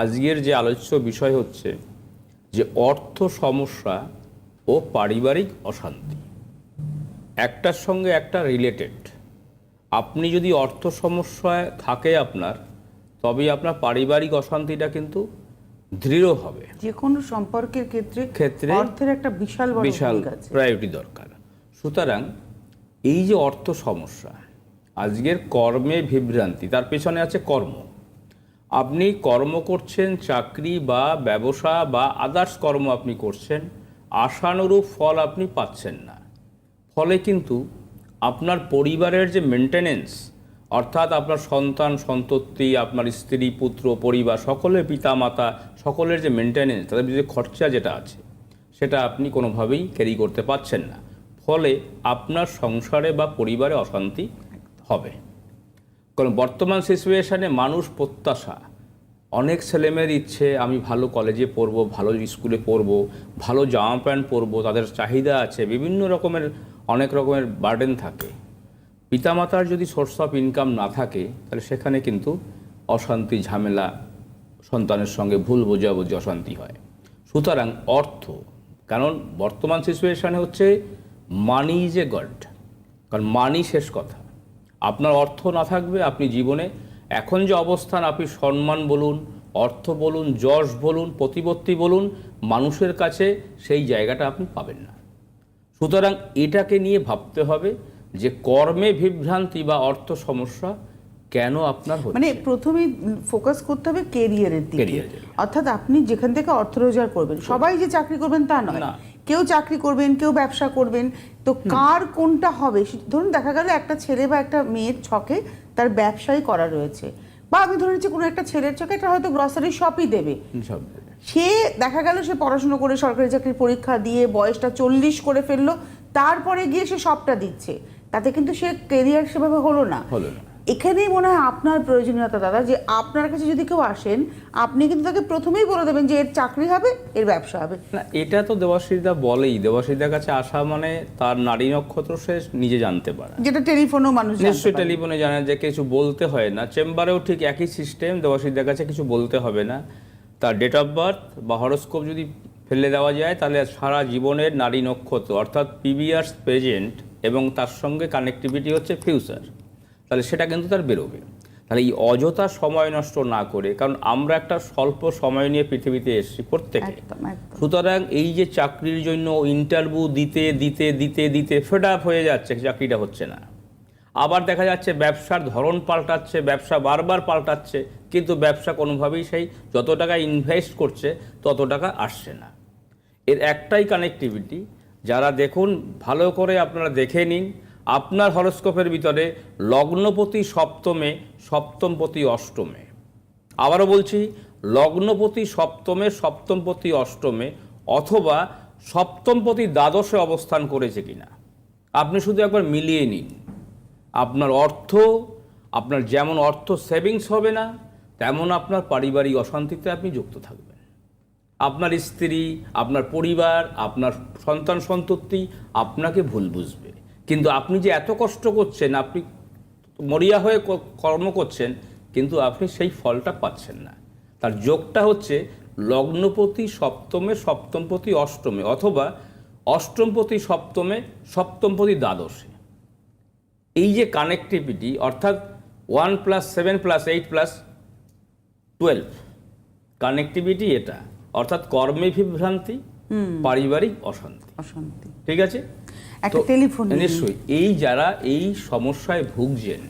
আজকের যে আলোচ্য বিষয় হচ্ছে যে অর্থ সমস্যা ও পারিবারিক অশান্তি। একটার সঙ্গে একটা রিলেটেড আপনি যদি অর্থ সমস্যায় থাকে আপনার তবে আপনার পারিবারিক অশান্তিটা কিন্তু দৃঢ় হবে। যে কোনো সম্পর্কের ক্ষেত্রে ক্ষেত্রে অর্থের একটা বিশাল বিশাল প্রায়োরিটি দরকার। সুতরাং এই যে অর্থ সমস্যা আজকের কর্মে বিভ্রান্তি তার পেছনে আছে কর্ম। আপনি কর্ম করছেন, চাকরি বা ব্যবসা বা আদার্স কর্ম আপনি করছেন, আশানুরূপ ফল আপনি পাচ্ছেন না। ফলে কিন্তু আপনার পরিবারের যে মেনটেনেন্স অর্থাৎ আপনার সন্তান, সন্ততি, আপনার স্ত্রী, পুত্র, পরিবার, সকলের পিতা মাতা সকলের যে মেনটেনেন্স তাদের যে খরচা যেটা আছে, সেটা আপনি কোনোভাবেই ক্যারি করতে পারছেন না। ফলে আপনার সংসারে বা পরিবারে অশান্তি হবে। কারণ বর্তমান সিচুয়েশানে মানুষ প্রত্যাশা, অনেক ছেলেমেয়ের ইচ্ছে, আমি ভালো কলেজে পড়ব, ভালো স্কুলে পড়ব, ভালো জামা প্যান্ট পরবো, তাদের চাহিদা আছে, বিভিন্ন রকমের, অনেক রকমের বার্ডেন থাকে। পিতামাতার যদি সোর্স অফ ইনকাম না থাকে, তাহলে সেখানে কিন্তু অশান্তি, ঝামেলা, সন্তানের সঙ্গে ভুল বোঝাবুঝি, অশান্তি হয়। সুতরাং অর্থ, কারণ বর্তমান সিচুয়েশানে হচ্ছে মানি ইজ এ গড কারণ মানি শেষ কথা। আপনার অর্থ না থাকবে আপনি জীবনে। এখন যে অবস্থান, আপনি সম্মান বলুন, অর্থ বলুন, যশ বলুন, প্রতিপত্তি বলুন, মানুষের কাছে সেই জায়গাটা আপনি পাবেন না। সুতরাং এটাকে নিয়ে ভাবতে হবে যে কর্মে বিভ্রান্তি বা অর্থ সমস্যা কেন আপনার মানে প্রথমেই ফোকাস করতে হবে কেরিয়ারের দিকে। অর্থাৎ আপনি যেখান থেকে অর্থ রোজগার করবেন সবাই যে চাকরি করবেন তা নয়। কেউ চাকরি করবেন কেউ ব্যবসা করবেন তো কার কোনটা হবে? ধরুন দেখা গেল একটা ছেলে বা একটা মেয়ের ছকে তার ব্যবসাই করা রয়েছে। বা আমি ধরে নিচ্ছি কোনো একটা ছেলের ছকে এটা হয়তো গ্রসারি শপই দেবে। সে দেখা গেল সে পড়াশুনো করে সরকারি চাকরির পরীক্ষা দিয়ে বয়সটা চল্লিশ করে ফেলল তারপরে গিয়ে সে সবটা দিচ্ছে। তাতে কিন্তু সে কেরিয়ার সেভাবে হলো না। এখানেই মনে হয় আপনার প্রয়োজনীয়তা দাদা যে আপনার কাছে যদি কেউ আসেন আপনি কিন্তু তাকে প্রথমেই বলে দেবেন যে এর চাকরি হবে এর ব্যবসা হবে। না এটা তো দেবাশ্রীদা বলেই। দেবাশ্রীদার কাছে আসা মানে তার নারী নক্ষত্র সে নিজে জানতে পারে। যেটা টেলিফোনেও মানুষ নিশ্চয়ই টেলিফোনে জানেন যে কিছু বলতে হয় না। চেম্বারেও ঠিক একই সিস্টেম দেবাশীদের কাছে কিছু বলতে হবে না। তার ডেট অফ বার্থ বা হরস্কোপ যদি ফেলে দেওয়া যায় তাহলে সারা জীবনের নারী নক্ষত্র অর্থাৎ পিভিয়ার্স প্রেজেন্ট এবং তার সঙ্গে কানেক্টিভিটি হচ্ছে ফিউচার তাহলে সেটা কিন্তু তার বেরোবে। তাহলে এই অযথা সময় নষ্ট না করে কারণ আমরা একটা স্বল্প সময় নিয়ে পৃথিবীতে এসেছি প্রত্যেকে। সুতরাং এই যে চাকরির জন্য ইন্টারভিউ দিতে দিতে দিতে দিতে ফেড আপ হয়ে যাচ্ছে চাকরিটা হচ্ছে না। আবার দেখা যাচ্ছে ব্যবসার ধরন পাল্টাচ্ছে ব্যবসা বারবার পাল্টাচ্ছে কিন্তু ব্যবসা কোনোভাবেই সেই যত টাকা ইনভেস্ট করছে তত টাকা আসছে না। এর একটাই কানেক্টিভিটি যারা দেখুন ভালো করে আপনারা দেখে নিন আপনার হরস্কোপের ভিতরে লগ্নপতি সপ্তমে, সপ্তমপতি অষ্টমে। আবারও বলছি, লগ্নপতি সপ্তমে, সপ্তমপতি অষ্টমে অথবা সপ্তমপতি দ্বাদশে অবস্থান করেছে কিনা। আপনি শুধু একবার মিলিয়ে নিন। আপনার অর্থ, আপনার যেমন অর্থ সেভিংস হবে না, তেমন আপনার পারিবারিক অশান্তিতে আপনি যুক্ত থাকবেন। আপনার স্ত্রী, আপনার পরিবার, আপনার সন্তান সন্ততি আপনাকে ভুল বুঝবে। কিন্তু আপনি যে এত কষ্ট করছেন আপনি মরিয়া হয়ে কর্ম করছেন কিন্তু আপনি সেই ফলটা পাচ্ছেন না। তার যোগটা হচ্ছে লগ্নপতি সপ্তমে সপ্তমপতি অষ্টমে অথবা অষ্টমপতি সপ্তমে সপ্তমপতি দ্বাদশে। এই যে কানেক্টিভিটি অর্থাৎ one plus seven plus eight plus twelve connectivity এটা। অর্থাৎ কর্মে বিভ্রান্তি পারিবারিক অশান্তি। অশান্তি। ঠিক আছে? একটা টেলিফোন নিশ্চয়ই এই যারা এই সমস্যায় ভুগছেন